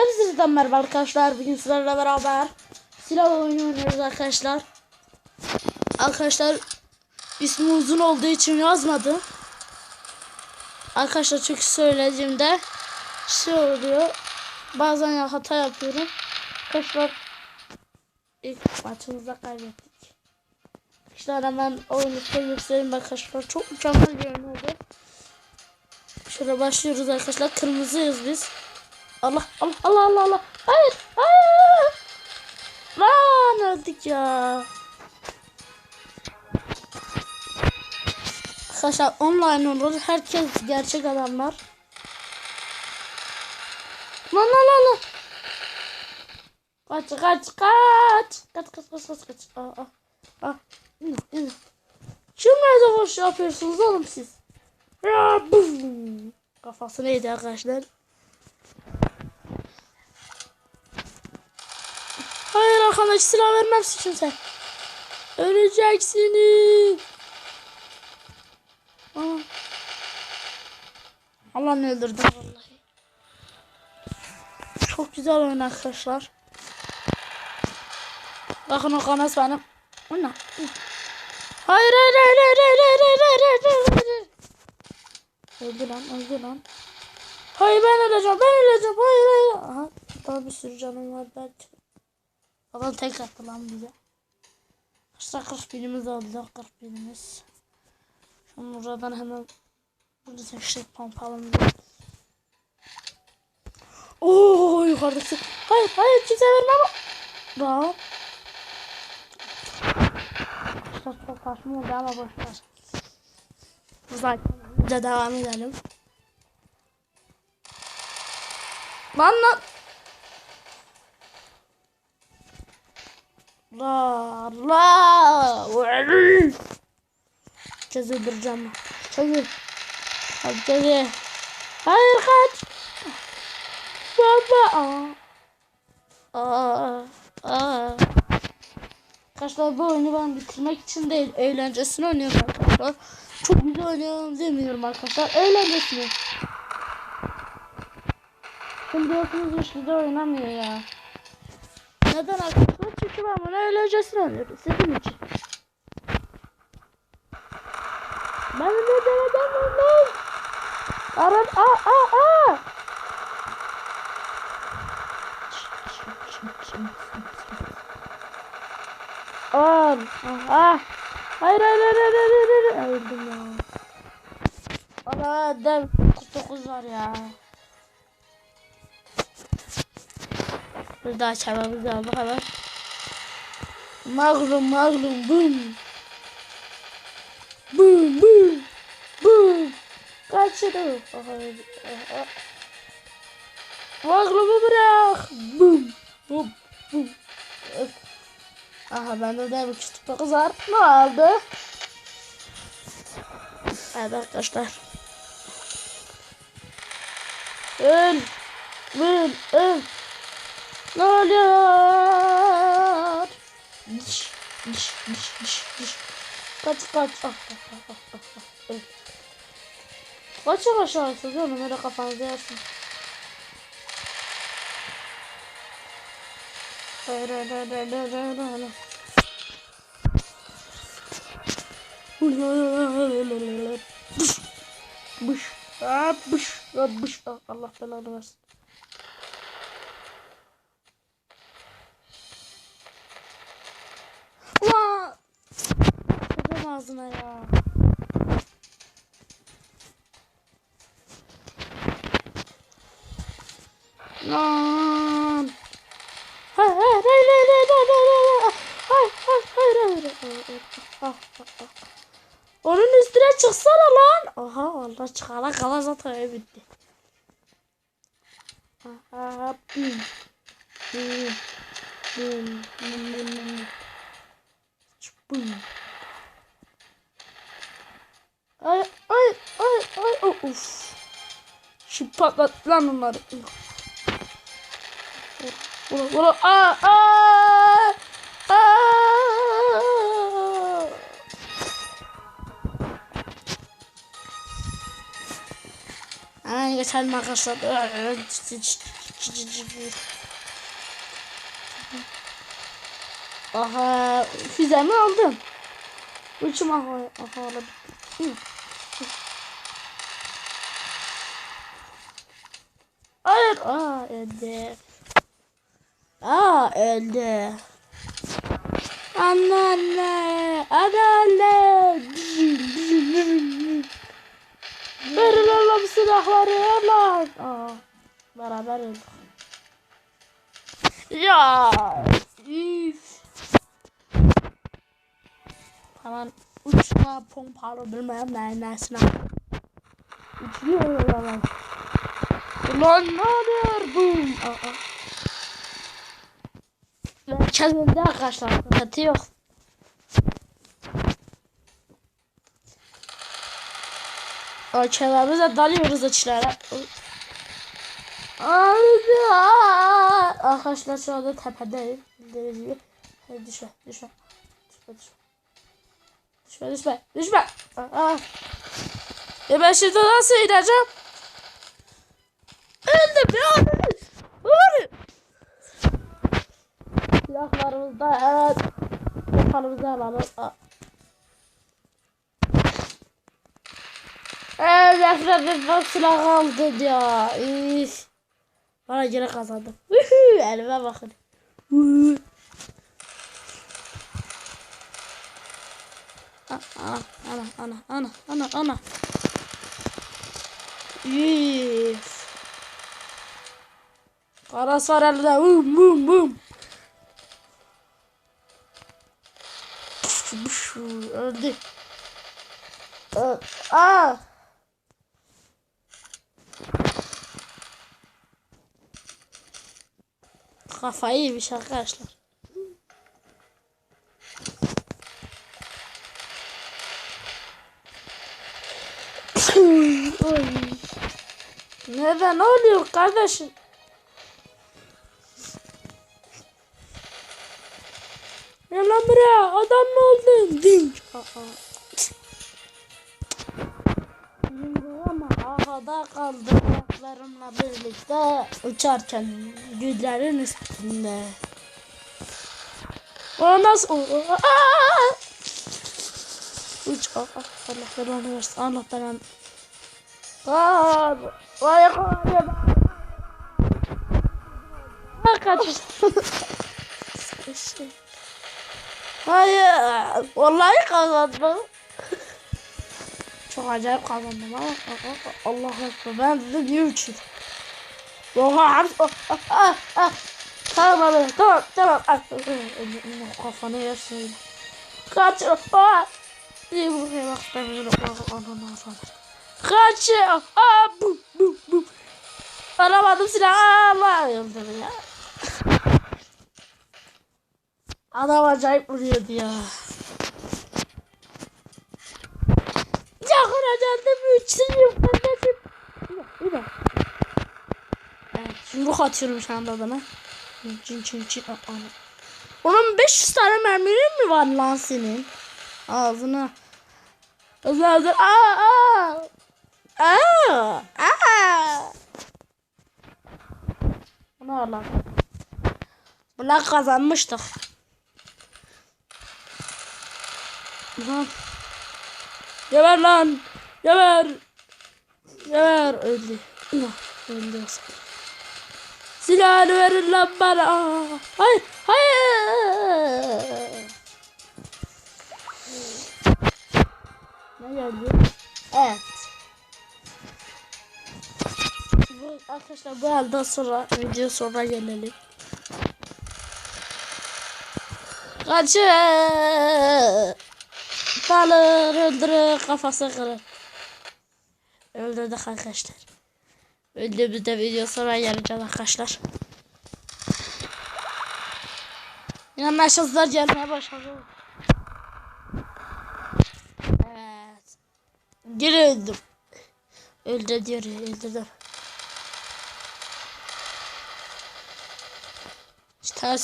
Hepinize merhaba arkadaşlar. Bugün sizlerle beraber silah oyunu oynuyoruz arkadaşlar. Arkadaşlar ismi uzun olduğu için yazmadım. Arkadaşlar çünkü söylediğimde şey oluyor. Bazen ya hata yapıyorum. Arkadaşlar ilk maçımızda kaybettik. Arkadaşlar hemen oyunu size göstereyim arkadaşlar. Çok mükemmel bir oyun oldu. Şöyle başlıyoruz arkadaşlar. Kırmızıyız biz. Allah Allah Allah Allah Allah. Hayır. Hayır. Lan öldük ya. Arkadaşlar online olur. Herkes gerçek adamlar. Lan lan lan. Kaç kaç kaç. Kaç kaç kaç kaç kaç. Aa, aa. Aa. İn, in. Kim nerede boş yapıyorsunuz oğlum siz? Ya, bum. Kafası neydi arkadaşlar? Arkadaş silah vermem sıçın sen. Öleceksiniz. Allah'ını öldürdüm vallahi. Çok güzel oyun arkadaşlar. Bakın o kanas benim. O ne? Hayır hayır hayır hayır hayır hayır hayır hayır hayır. Öldü lan öldü lan. Hayır ben öleceğim ben öleceğim hayır hayır. Aha daha bir sürü canım var belki. Adam tek attı lan bize. İşte 40 binimiz oldu 40 binimiz. Şimdi buradan hemen burada seçtik pompalımızı. Oo yukarıdaki. Hayır hayır kimse vermem. Bravo. İşte çok saçma oldu ama boşver. Zaten de devam edelim. Lan lan. La la. Öldüreceğim. Çekil. Hadi. Hayır kaç. Baba. Aa. Aa. Aa. Arkadaşlar bu oyunu ben bitirmek için değil eğlencesini oynuyorum arkadaşlar. Çok güzel oynuyorum demiyorum arkadaşlar. Eğlencesini. Şimdi diyorsunuz işte de oynamıyor ya. Neden arkadaşlar? Çünkü ben bunu eğlencesini oynuyorum. Sizin için. Ben de demeden ölmem. Aran a a a. An. Ah. Hayır hayır hayır hayır hayır hayır. Öldüm ya. Ana dev 49 var ya. Bir daha çabamız aldık hemen. Maglum maglum bum. Bum bum. Bum. Kaçırdı. Maglumu bırak. Bum. Bum. Bum. Aha bende de bir küçük. Ne oldu? Evet arkadaşlar. Öl. Öl. Öl. Ne oluyor? Niş, niş, niş, niş, niş. Kaç, kaç. Ah, ah, ah, ah, ah. Evet. Kaçın aşağısı canım. Öyle kafanızı yazsın. Bış. Bış. Bış. Bış. Allah belanı versin. Ağzına ya. Lan. Hayır hayır hayır hayır hayır hayır hayır hayır hayır hayır hayır hayır Ah, ah, ah. Onun üstüne çıksana lan. Aha Allah çıkana kadar zaten ev bitti. Aha bim. Bim. Bim. Bim. Bim. Şu patlat lan onları. Vura vura aa aa aa. Ay geçelim arkadaşlar. Aha füzemi aldım. Uçum aha aha aldım. Hayır. Aa öldü. Aa öldü. Anne anne. Anne anne. Verin oğlum silahları lan. Aa, beraber öldük. Ya. Üf. Hemen uçma pompalı bilmem ne nesine. Uçuyor lan. Ulan ne oluyor bu? Aa. Merkez önde arkadaşlar. Sıkıntı yok. Ölçelerimize dalıyoruz açılara. Arkadaşlar şu anda tepedeyim. Gibi. Hadi düşme, düşme. Düşme, düşme. Düşme, düşme, düşme. Aa. E ben şimdi nasıl ineceğim? ضاعت وقالوا زال على الأرض أنا في بوكس لا غلطت يا إيش رجل قصده أنا ما باخذ. أنا أنا أنا أنا أنا أنا. يس خلاص صار بوم بوم بوم Öldü. Aa. Kafayı yemiş arkadaşlar. Oy. Neden ne oluyor kardeşim? Ya lan buraya adam mı oldun? Dinç. Ama havada kaldım ayaklarımla birlikte uçarken güllerin üstünde. O nasıl? O, aa! Uç. Allah belanı versin. Allah belanı. Aa, vay vay Bak kaç. Hayır. Vallahi kazandım. Çok acayip kazandım ama Allah ekber ben dedim niye uçur? Oha ah, ah, ah. Tamam abi tamam tamam ah, kafanı yersin Kaç ah. İyi bu şey bak ben bunu ananı afadır Kaç ah bu bu bu Aramadım silah Allah öldüm ya Adam acayip vuruyordu ya Yakına geldim uçsuzum kardeşim. Bir de. Evet, yumruk atıyorum şu anda adama. Çin çin çin. Onun 500 tane merminin mi var lan senin? Ağzına. Hızlı hızlı. Aa aa. Aa. Aa. Bunu al lan. Buna kazanmıştık. Lan. Geber lan. Geber. Geber. Öldü. Öldü. Silahını verin lan bana. Hayır. Hayır. Ne geldi? Evet. Bu, arkadaşlar bu elden sonra video sonra gelelim. Kaçın. Balığı öldürür kafası kırır. Öldürdük arkadaşlar. Öldüğümüzde video sonra geleceğiz arkadaşlar. Yanlışlıklar gelmeye başladı. Evet. Geri öldüm. Öldü diyor öldürdüm. İşte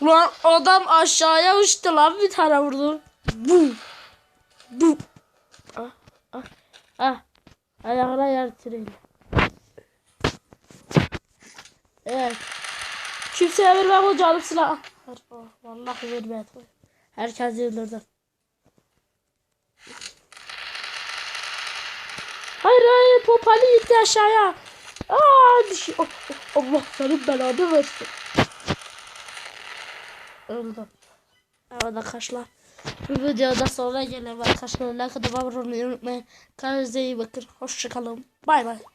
Ulan adam aşağıya uçtu lan bir tane vurdu. Bu. Bu. Ah ah ah. Ayağına yer türeyle. Evet. Kimseye vermem o canım silah. Hayır, oh, Vallahi vermem. Herkes yıldırdı. Hayır hayır popali gitti aşağıya. Aa. Oh, oh, Allah senin belanı versin. Öldüm. Evet arkadaşlar. Bu videoda sonra gelelim arkadaşlar. Like atıp abone olmayı unutmayın. Kendinize iyi bakın. Hoşçakalın. Bay bay.